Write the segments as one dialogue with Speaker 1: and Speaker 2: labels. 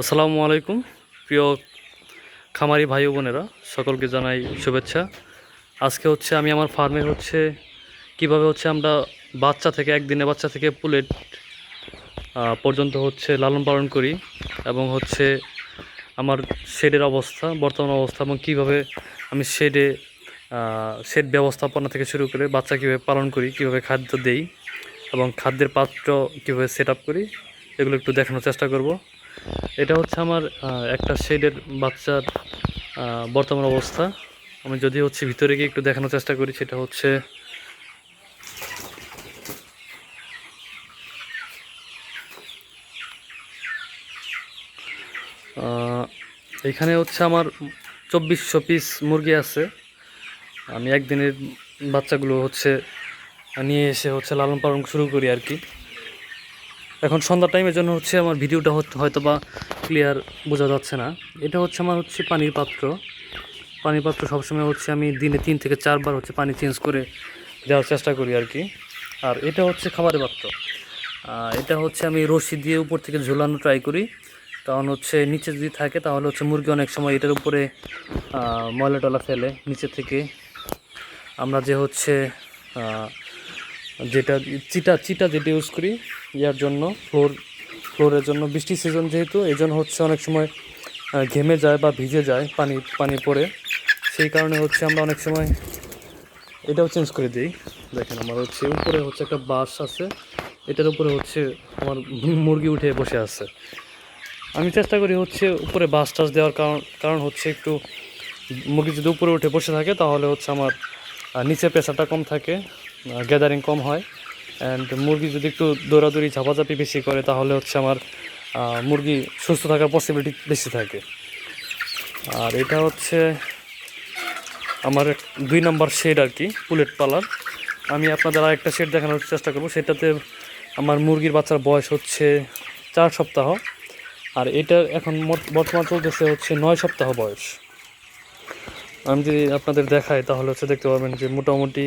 Speaker 1: আসসালামু আলাইকুম। প্রিয় খামারি ভাই বোনেরা, সকলকে জানাই শুভেচ্ছা। আজকে হচ্ছে আমি আমার ফার্মে হচ্ছে কীভাবে হচ্ছে আমরা বাচ্চা থেকে একদিনে বাচ্চা থেকে পুলেট পর্যন্ত হচ্ছে লালন পালন করি এবং হচ্ছে আমার শেডের অবস্থা, বর্তমান অবস্থা এবং কীভাবে আমি শেডে শেড ব্যবস্থাপনা থেকে শুরু করে বাচ্চা কীভাবে পালন করি, কীভাবে খাদ্য দেই এবং খাদ্যের পাত্র কীভাবে সেট করি, এগুলো একটু দেখানোর চেষ্টা করব। এটা হচ্ছে আমার একটা শেডের বাচ্চার বর্তমান অবস্থা। আমি যদি হচ্ছে ভিতরে গিয়ে একটু দেখানোর চেষ্টা করি, সেটা হচ্ছে এখানে হচ্ছে আমার চব্বিশশো পিস মুরগি আছে। আমি একদিনের বাচ্চাগুলো হচ্ছে নিয়ে এসে হচ্ছে লালন পালন শুরু করি আর কি। এখন সন্ধ্যা টাইমের জন্য হচ্ছে আমার ভিডিওটা হয়তো বা ক্লিয়ার বোঝা যাচ্ছে না। এটা হচ্ছে আমার হচ্ছে পানির পাত্র। পানির পাত্র সবসময় হচ্ছে আমি দিনে তিন থেকে চারবার হচ্ছে পানি চেঞ্জ করে দেওয়ার চেষ্টা করি আর কি। আর এটা হচ্ছে খাবারের পাত্র। এটা হচ্ছে আমি রশি দিয়ে উপর থেকে ঝোলানো ট্রাই করি। কারণ হচ্ছে নিচে যদি থাকে তাহলে হচ্ছে মুরগি অনেক সময় এটার উপরে ময়লা টলা ফেলে। নিচে থেকে আমরা যে হচ্ছে যেটা চিটা চিটা যেটা ইউজ করি, ইয়ার জন্য, ফ্লোর, ফ্লোরের জন্য। বৃষ্টি সিজন যেহেতু এই জন্য হচ্ছে অনেক সময় ঘেমে যায় বা ভিজে যায়, পানি পানি পড়ে। সেই কারণে হচ্ছে আমরা অনেক সময় এটাও চেঞ্জ করে দিই। দেখেন আমার হচ্ছে উপরে হচ্ছে একটা বাস আছে। এটার উপরে হচ্ছে আমার মুরগি উঠে বসে আছে। আমি চেষ্টা করি হচ্ছে উপরে বাস টাস দেওয়ার কারণ কারণ হচ্ছে একটু মুরগি যদি উপরে উঠে বসে থাকে, তাহলে হচ্ছে আমার নিচে প্রেশারটা কম থাকে। গ্যাদারিং কম হয় অ্যান্ড মুরগি যদি একটু দৌড়াদৌড়ি, ঝাপাঝাপি বেশি করে, তাহলে হচ্ছে আমার মুরগি সুস্থ থাকার পসিবিলিটি বেশি থাকে। আর এটা হচ্ছে আমার দুই নম্বর শেড আর কি পুলেট পালার। আমি আপনাদের আরেকটা শেড দেখানোর চেষ্টা করব, সেটাতে আমার মুরগির বাচ্চার বয়স হচ্ছে চার সপ্তাহ, আর এটা এখন বর্তমান চলতেছে হচ্ছে নয় সপ্তাহ বয়স। আমি যদি আপনাদের দেখাই, তাহলে হচ্ছে দেখতে পাবেন যে মোটামুটি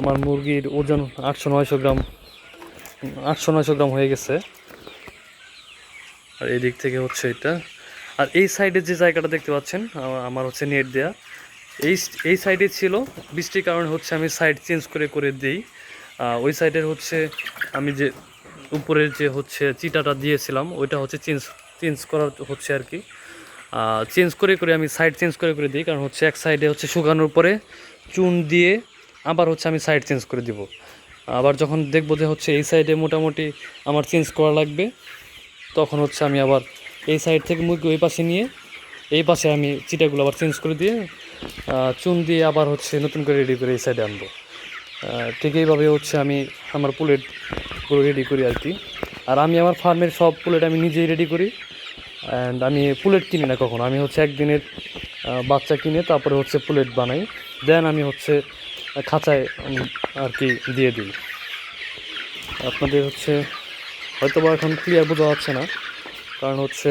Speaker 1: আমার মুরগির ওজন আটশো নয়শো গ্রাম, আটশো নয়শো গ্রাম হয়ে গেছে। আর এই দিক থেকে হচ্ছে এটা। আর এই সাইডে যে জায়গাটা দেখতে পাচ্ছেন আমার হচ্ছে নেট দেয়া। এই এই সাইডে ছিল, বৃষ্টির কারণে হচ্ছে আমি সাইড চেঞ্জ করে করে দিই। ওই সাইডের হচ্ছে আমি যে উপরের যে হচ্ছে চিটাটা দিয়েছিলাম, ওইটা হচ্ছে চেঞ্জ চেঞ্জ করা হচ্ছে আর কি। চেঞ্জ করে করে আমি সাইড চেঞ্জ করে করে দিই, কারণ হচ্ছে এক সাইডে হচ্ছে শুকানোর পরে চুন দিয়ে আবার হচ্ছে আমি সাইড চেঞ্জ করে দিব। আবার যখন দেখব যে হচ্ছে এই সাইডে মোটামুটি আমার চেঞ্জ করা লাগবে, তখন হচ্ছে আমি আবার এই সাইড থেকে মুরগি ওই পাশে নিয়ে, এই পাশে আমি চিটাগুলো আবার চেঞ্জ করে দিয়ে চুন দিয়ে আবার হচ্ছে নতুন করে রেডি করে এই সাইডে আনব। ঠিক এইভাবে হচ্ছে আমি আমার পুলেটগুলো রেডি করি আর কি। আর আমি আমার ফার্মের সব পুলেট আমি নিজেই রেডি করি। অ্যান্ড আমি পুলেট কিনি না কখনো। আমি হচ্ছে একদিনের বাচ্চা কিনে তারপরে হচ্ছে পুলেট বানাই। দেন আমি হচ্ছে খাঁচায় আর কি দিয়ে দিই। আপনাদের হচ্ছে হয়তো বা এখন ক্লিয়ার বোঝা যাচ্ছে না, কারণ হচ্ছে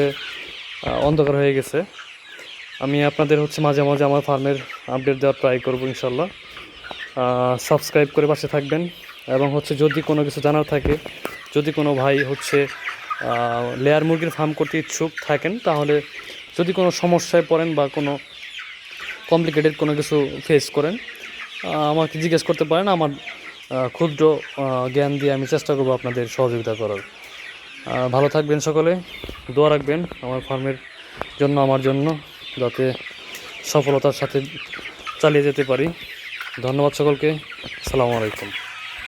Speaker 1: অন্ধকার হয়ে গেছে। আমি আপনাদের হচ্ছে মাঝে মাঝে আমার ফার্মের আপডেট দেওয়ার ট্রাই করব ইনশাল্লাহ। সাবস্ক্রাইব করে পাশে থাকবেন এবং হচ্ছে যদি কোনো কিছু জানার থাকে, যদি কোনো ভাই হচ্ছে লেয়ার মুরগির ফার্ম করতে ইচ্ছুক থাকেন, তাহলে যদি কোনো সমস্যায় পড়েন বা কোনো কমপ্লিকেটেড কোনো কিছু ফেস করেন আমাকে জিজ্ঞেস করতে পারেন। আমার ক্ষুদ্র জ্ঞান দিয়ে আমি চেষ্টা করব আপনাদের সহযোগিতা করার। ভালো থাকবেন সকলে, দোয়া রাখবেন আমার ফার্মের জন্য, আমার জন্য, যাতে সফলতার সাথে চালিয়ে যেতে পারি। ধন্যবাদ সকলকে। সালামু আলাইকুম।